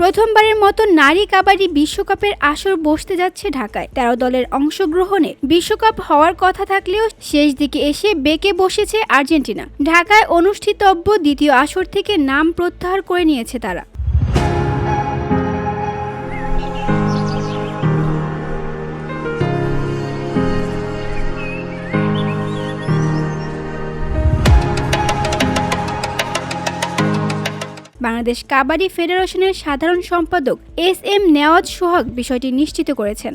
প্রথমবারের মতো নারী কাবাডি বিশ্বকাপের আসর বসতে যাচ্ছে ঢাকায়। তেরো দলের অংশগ্রহণে বিশ্বকাপ হওয়ার কথা থাকলেও শেষ দিকে এসে বেঁকে বসেছে আর্জেন্টিনা। ঢাকায় অনুষ্ঠিতব্য দ্বিতীয় আসর থেকে নাম প্রত্যাহার করে নিয়েছে তারা। বাংলাদেশ কাবাডি ফেডারেশনের সাধারণ সম্পাদক এস এম নেওয়াজ সোহাগ বিষয়টি নিশ্চিত করেছেন।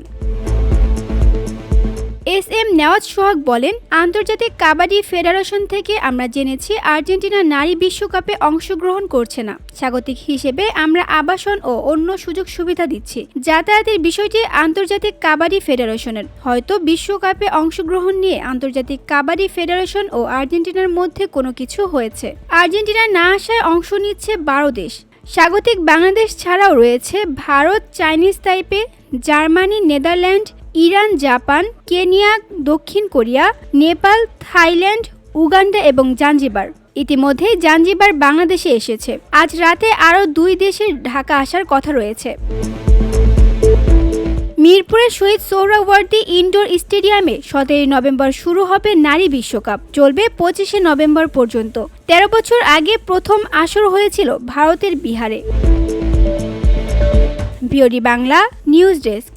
এস এম নেওয়াজ সোহাগ বলেন, আন্তর্জাতিক কাবাডি ফেডারেশন থেকে আমরা জেনেছি আর্জেন্টিনা নারী বিশ্বকাপে অংশগ্রহণ করছে না। স্বাগতিক হিসেবে আমরা আবাসন ও অন্য সুযোগ সুবিধা দিচ্ছি। যাতায়াতের বিষয়টি আন্তর্জাতিক কাবাডি ফেডারেশনের। হয়তো বিশ্বকাপে অংশগ্রহণ নিয়ে আন্তর্জাতিক কাবাডি ফেডারেশন ও আর্জেন্টিনার মধ্যে কোনো কিছু হয়েছে। আর্জেন্টিনা না আসায় অংশ নিচ্ছে বারো দেশ। স্বাগতিক বাংলাদেশ ছাড়াও রয়েছে Bharat, Chinese, Taipei, Germany, Netherland Iran, Japan, Kenya, দক্ষিণ কোরিয়া, নেপাল, থাইল্যান্ড, উগান্ডা এবং জাঞ্জিবার। ইতিমধ্যে জাঞ্জিবার বাংলাদেশে এসেছে। আজ রাতে আরও দুই দেশের ঢাকা আসার কথা রয়েছে। মিরপুরের শহীদ সোহরাওয়ার্দী ইনডোর স্টেডিয়ামে সতেরোই নভেম্বর শুরু হবে নারী বিশ্বকাপ। চলবে পঁচিশে নভেম্বর পর্যন্ত। তেরো বছর আগে প্রথম আসর হয়েছিল ভারতের বিহারে। BOD Bangla, news desk.